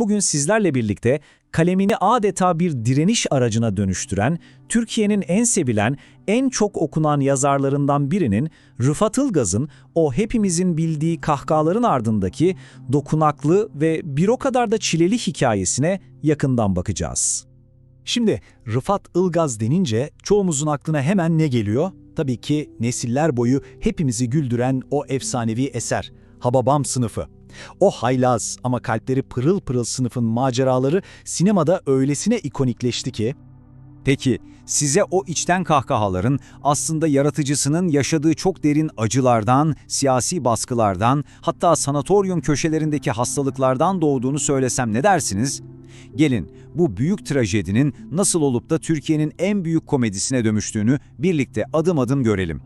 Bugün sizlerle birlikte kalemini adeta bir direniş aracına dönüştüren, Türkiye'nin en sevilen, en çok okunan yazarlarından birinin Rıfat Ilgaz'ın o hepimizin bildiği kahkahaların ardındaki dokunaklı ve bir o kadar da çileli hikayesine yakından bakacağız. Şimdi Rıfat Ilgaz denince çoğumuzun aklına hemen ne geliyor? Tabii ki nesiller boyu hepimizi güldüren o efsanevi eser, Hababam sınıfı. O haylaz ama kalpleri pırıl pırıl sınıfın maceraları sinemada öylesine ikonikleşti ki, Peki, size o içten kahkahaların aslında yaratıcısının yaşadığı çok derin acılardan, siyasi baskılardan, hatta sanatoryum köşelerindeki hastalıklardan doğduğunu söylesem ne dersiniz? Gelin, bu büyük trajedinin nasıl olup da Türkiye'nin en büyük komedisine dönüştüğünü birlikte adım adım görelim.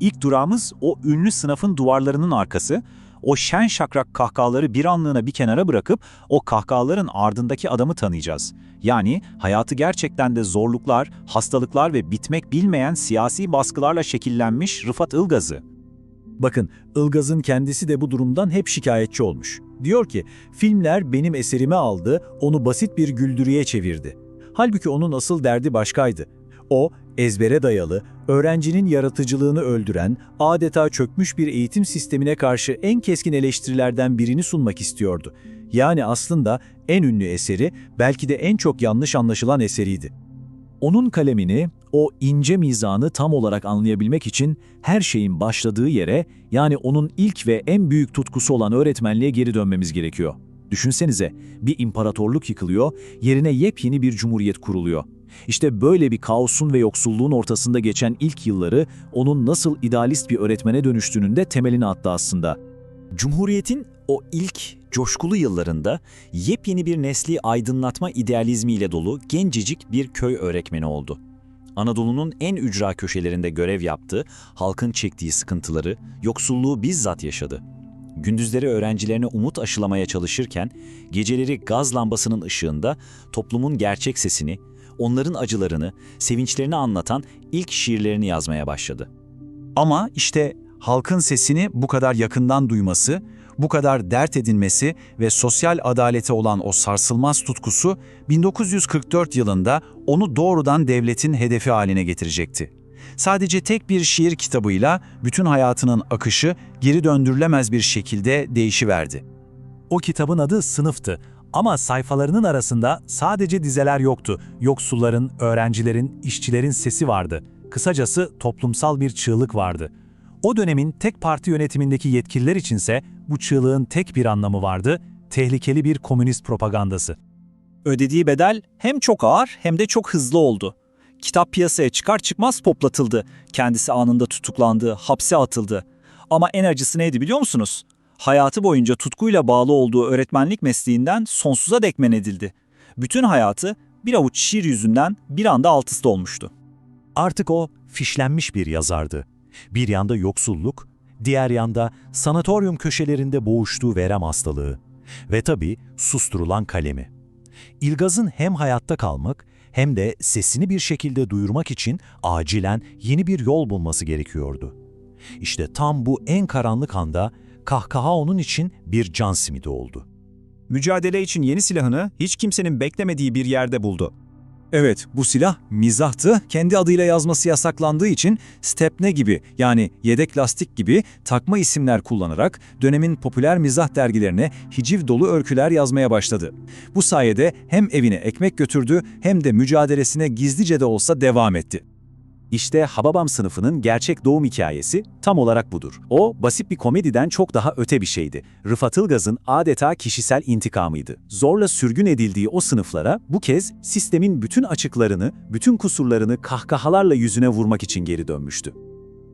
İlk durağımız o ünlü sınıfın duvarlarının arkası, o şen şakrak kahkahaları bir anlığına bir kenara bırakıp o kahkahaların ardındaki adamı tanıyacağız. Yani hayatı gerçekten de zorluklar, hastalıklar ve bitmek bilmeyen siyasi baskılarla şekillenmiş Rıfat Ilgaz'ı. Bakın, Ilgaz'ın kendisi de bu durumdan hep şikayetçi olmuş. Diyor ki, filmler benim eserimi aldı, onu basit bir güldürüye çevirdi. Halbuki onun asıl derdi başkaydı. O, ezbere dayalı, öğrencinin yaratıcılığını öldüren, adeta çökmüş bir eğitim sistemine karşı en keskin eleştirilerden birini sunmak istiyordu. Yani aslında en ünlü eseri, belki de en çok yanlış anlaşılan eseriydi. Onun kalemini, o ince mizanı tam olarak anlayabilmek için her şeyin başladığı yere, yani onun ilk ve en büyük tutkusu olan öğretmenliğe geri dönmemiz gerekiyor. Düşünsenize, bir imparatorluk yıkılıyor, yerine yepyeni bir cumhuriyet kuruluyor. İşte böyle bir kaosun ve yoksulluğun ortasında geçen ilk yılları onun nasıl idealist bir öğretmene dönüştüğünün de temelini attı aslında. Cumhuriyetin o ilk coşkulu yıllarında yepyeni bir nesli aydınlatma idealizmiyle dolu gencecik bir köy öğretmeni oldu. Anadolu'nun en ücra köşelerinde görev yaptı, halkın çektiği sıkıntıları, yoksulluğu bizzat yaşadı. Gündüzleri öğrencilerine umut aşılamaya çalışırken, geceleri gaz lambasının ışığında toplumun gerçek sesini, onların acılarını, sevinçlerini anlatan ilk şiirlerini yazmaya başladı. Ama işte halkın sesini bu kadar yakından duyması, bu kadar dert edinmesi ve sosyal adalete olan o sarsılmaz tutkusu 1944 yılında onu doğrudan devletin hedefi haline getirecekti. Sadece tek bir şiir kitabıyla bütün hayatının akışı geri döndürülemez bir şekilde değişiverdi. O kitabın adı Sınıftı ama sayfalarının arasında sadece dizeler yoktu. Yoksulların, öğrencilerin, işçilerin sesi vardı. Kısacası toplumsal bir çığlık vardı. O dönemin tek parti yönetimindeki yetkililer içinse bu çığlığın tek bir anlamı vardı, tehlikeli bir komünist propagandası. Ödediği bedel hem çok ağır hem de çok hızlı oldu. Kitap piyasaya çıkar çıkmaz poplatıldı. Kendisi anında tutuklandı, hapse atıldı. Ama en acısı neydi biliyor musunuz? Hayatı boyunca tutkuyla bağlı olduğu öğretmenlik mesleğinden sonsuza dek men edildi. Bütün hayatı bir avuç şiir yüzünden bir anda alt olmuştu. Artık o fişlenmiş bir yazardı. Bir yanda yoksulluk, diğer yanda sanatoryum köşelerinde boğuştuğu verem hastalığı ve tabii susturulan kalemi. İlgaz'ın hem hayatta kalmak hem de sesini bir şekilde duyurmak için acilen yeni bir yol bulması gerekiyordu. İşte tam bu en karanlık anda kahkaha onun için bir can simidi oldu. Mücadele için yeni silahını hiç kimsenin beklemediği bir yerde buldu. Evet, bu silah mizahtı. Kendi adıyla yazması yasaklandığı için Stepne gibi yani yedek lastik gibi takma isimler kullanarak dönemin popüler mizah dergilerine hiciv dolu öyküler yazmaya başladı. Bu sayede hem evine ekmek götürdü hem de mücadelesine gizlice de olsa devam etti. İşte Hababam sınıfının gerçek doğum hikayesi tam olarak budur. O, basit bir komediden çok daha öte bir şeydi. Rıfat Ilgaz'ın adeta kişisel intikamıydı. Zorla sürgün edildiği o sınıflara bu kez sistemin bütün açıklarını, bütün kusurlarını kahkahalarla yüzüne vurmak için geri dönmüştü.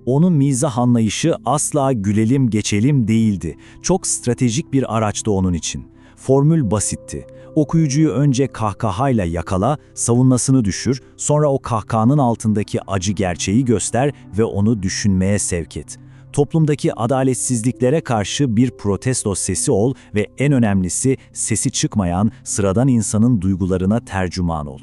Onun mizah anlayışı asla gülelim geçelim değildi. Çok stratejik bir araçtı onun için. Formül basitti. Okuyucuyu önce kahkahayla yakala, savunmasını düşür, sonra o kahkahanın altındaki acı gerçeği göster ve onu düşünmeye sevk et. Toplumdaki adaletsizliklere karşı bir protesto sesi ol ve en önemlisi sesi çıkmayan sıradan insanın duygularına tercüman ol.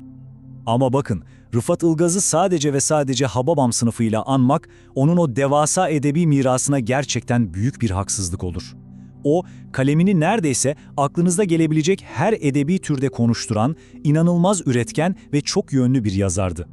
Ama bakın, Rıfat Ilgaz'ı sadece ve sadece Hababam sınıfıyla anmak, onun o devasa edebi mirasına gerçekten büyük bir haksızlık olur. O, kalemini neredeyse aklınızda gelebilecek her edebi türde konuşturan, inanılmaz üretken ve çok yönlü bir yazardı.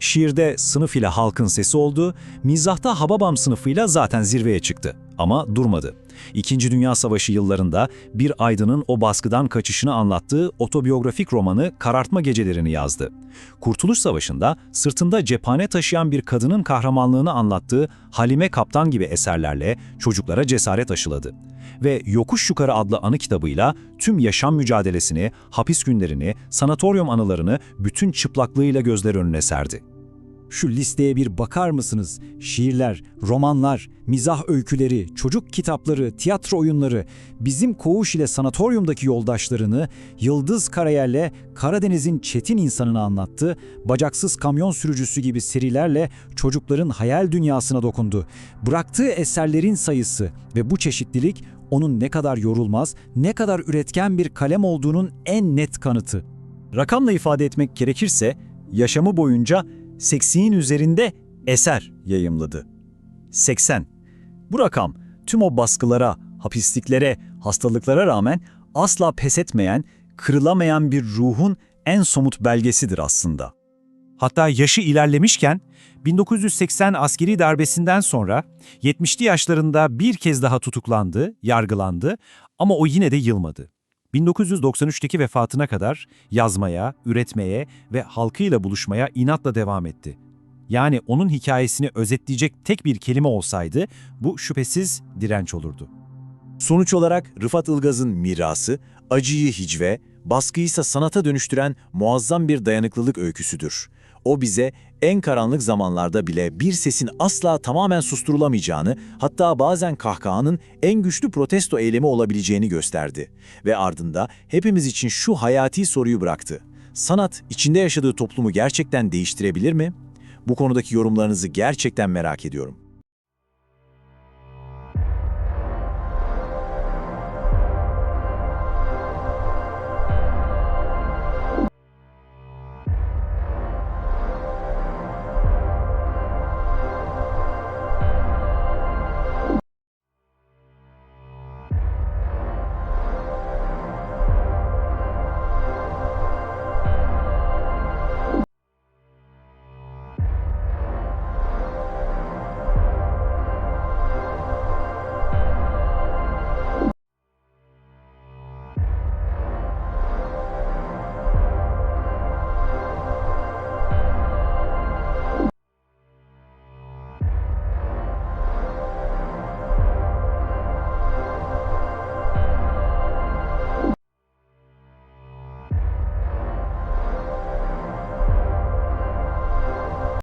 Şiirde sınıf ile halkın sesi oldu, mizahta Hababam sınıfıyla zaten zirveye çıktı. Ama durmadı. İkinci Dünya Savaşı yıllarında bir aydının o baskıdan kaçışını anlattığı otobiyografik romanı Karartma Gecelerini yazdı. Kurtuluş Savaşı'nda sırtında cephane taşıyan bir kadının kahramanlığını anlattığı Halime Kaptan gibi eserlerle çocuklara cesaret aşıladı. Ve Yokuş Yukarı adlı anı kitabıyla tüm yaşam mücadelesini, hapis günlerini, sanatoryum anılarını bütün çıplaklığıyla gözler önüne serdi. Şu listeye bir bakar mısınız? Şiirler, romanlar, mizah öyküleri, çocuk kitapları, tiyatro oyunları, bizim Koğuş ile sanatoryumdaki yoldaşlarını, Yıldız Karayel'le Karadeniz'in çetin insanını anlattı, bacaksız kamyon sürücüsü gibi serilerle çocukların hayal dünyasına dokundu. Bıraktığı eserlerin sayısı ve bu çeşitlilik onun ne kadar yorulmaz, ne kadar üretken bir kalem olduğunun en net kanıtı. Rakamla ifade etmek gerekirse, yaşamı boyunca 80'in üzerinde eser yayımladı. 80. Bu rakam tüm o baskılara, hapisliklere, hastalıklara rağmen asla pes etmeyen, kırılamayan bir ruhun en somut belgesidir aslında. Hatta yaşı ilerlemişken 1980 askeri darbesinden sonra 70'li yaşlarında bir kez daha tutuklandı, yargılandı ama o yine de yılmadı. 1993'teki vefatına kadar yazmaya, üretmeye ve halkıyla buluşmaya inatla devam etti. Yani onun hikayesini özetleyecek tek bir kelime olsaydı bu şüphesiz direnç olurdu. Sonuç olarak Rıfat Ilgaz'ın mirası, acıyı hicve, baskıysa sanata dönüştüren muazzam bir dayanıklılık öyküsüdür. O bize en karanlık zamanlarda bile bir sesin asla tamamen susturulamayacağını, hatta bazen kahkahanın en güçlü protesto eylemi olabileceğini gösterdi. Ve ardında hepimiz için şu hayati soruyu bıraktı. Sanat içinde yaşadığı toplumu gerçekten değiştirebilir mi? Bu konudaki yorumlarınızı gerçekten merak ediyorum.